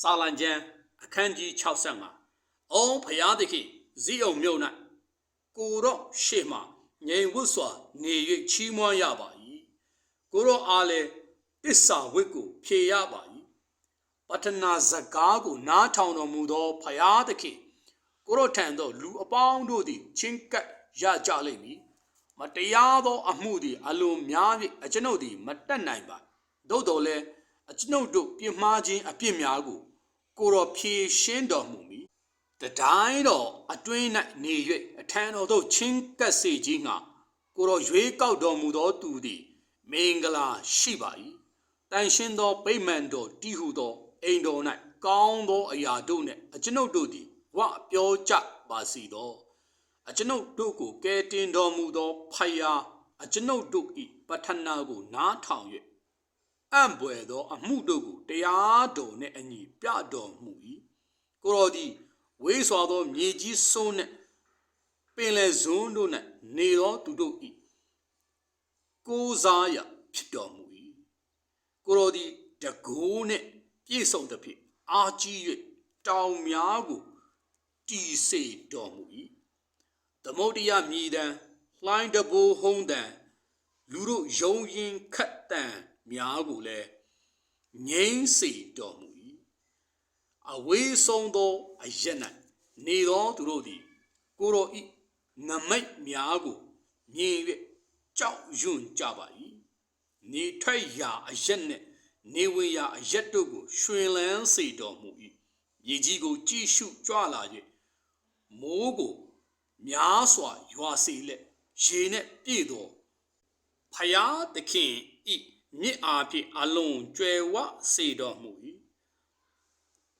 စာလံကျမ်းအခန်းကြီး65အောဖျားသခင်ဇီးအောင်မြို့၌ကိုတော့ရှေ့မှငြိမ်ဝတ်စွာနေ၍ချီးမွမ်းရပါ၏ကိုတော့အားလည်းတစ္ဆာဝတ်ကိုဖြေရပါ၏ပတ္ထနာစကားကိုနားထောင်တော်မူသောဖျားသခင်ကိုတော့ထံသောလူအပေါင်းတို့သည်ချင်းကပ်ရကြလိမ့်မည်မတရားသောအမှုသည်အလွန်များ၍အကျွန်ုပ်သည်မတက်နိုင်ပါသို့တော်လည်း အကျွန်ုပ်တို့ပြစ်မှားခြင်းအပြစ်များကို ကိုတော်ဖြေရှင်းတော်မူမည်တတိုင်းတော်အတွင်း၌နေ၍အထံတော်သို့ချင်းကပ်စေခြင်းငှာကိုတော်ရွေးကောက်တော်မူသောသူသည် မင်္ဂလာရှိပါ၏တန်ရှင်းသောဗိမာန်တော်တည်ဟုသောအိမ်တော်၌ကောင်းသောအရာတို့နှင့်အကျွန်ုပ်တို့သည်ဝပြောကြပါစီသောအကျွန်ုပ်တို့ကိုကယ်တင်တော်မူသောဖယားအကျွန်ုပ်တို့၏ပဋ္ဌနာကိုနားထောင်၍ အံ့ဘွယ်သော အမှုတို့ကိုတရားတော်နှင့်အညီပြတော်မူ၏ကိုတော်သည်ဝေးစွာသောမြေကြီးစွန်းနှင့်ပင်လယ်ဇွန်းတို့၌နေသောသူတို့၏ကိုးစားရဖြစ်တော်မူ၏ကိုတော်သည်တကိုးနှင့်ပြည့်စုံသဖြင့်အာကြီး၍တောင်များကိုတည်စေတော်မူ၏သမုဒ္ဒရာမြည်တံလှိုင်းတဘိုးဟုံးတံလူတို့ယုံရင်ခတ်တံ များကိုလည်းငိမ့်စေတော်မူ၏အဝေးဆုံးသောအရက်၌နေသောသူတို့သည်ကိုတော်ဤနမိတ်များကိုမြင်၍ကြောက်ရွံ့ကြပါ၏နေထွက်ရာအရက်နှင့်နေဝင်ရာအရက်တို့ကိုရွှင်လန်းစေတော်မူ၏မြေကြီးကိုကြည့်ရှုကြွလာ၍မိုးကိုများစွာရွာစေလက်ရေနှင့်ပြည့်သောဖယားသခင်ဤ မြစ်အားဖြင့်အလုံးကျွယ်ဝစေတော်မူ၏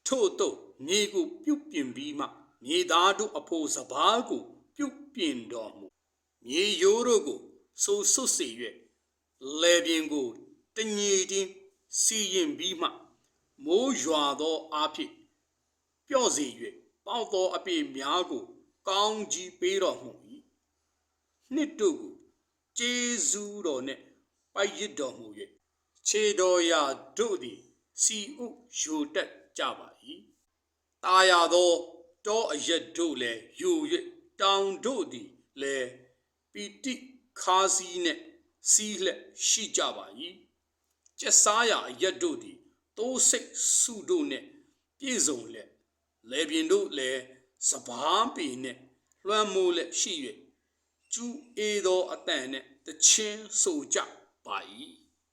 ထို့သောမြေကိုပြုတ်ပြင်ပြီးမှမြေသားတို့အဖို့စပားကိုပြုတ်ပြင်တော်မူမြေရိုးတို့ကိုစိုးစွတ်စေ၍လေပြင်းကိုတညီတင်းစီရင်ပြီးမှမိုးရွာသောအားဖြင့်ပြော့စေ၍ပေါက်သောအပေများကို ကောင်းကြီးပေးတော်မူ၏နှစ်တို့ကိုကျေးဇူးတော်နှင့် ပိုက်ရစ်တော်မူ၍ခြေတော်ရာတို့သည်စီဥယူတက်ကြပါ၏တာယာသောတောအရက်တို့လည်းယူ၍တောင်တို့သည်လည်းပီတိခါစီနှင့်စီးလက်ရှိကြပါ၏ကျက်စားရာအရက်တို့သည်တိုးစိတ်စုတို့နှင့်ပြည့်စုံလက်လေပြင်းတို့လည်းစပားပေနှင့်လွှမ်းမိုးလက်ရှိ၍ကျူးအေးသောအတန်နှင့်တချင်းဆိုကြ ပါ၏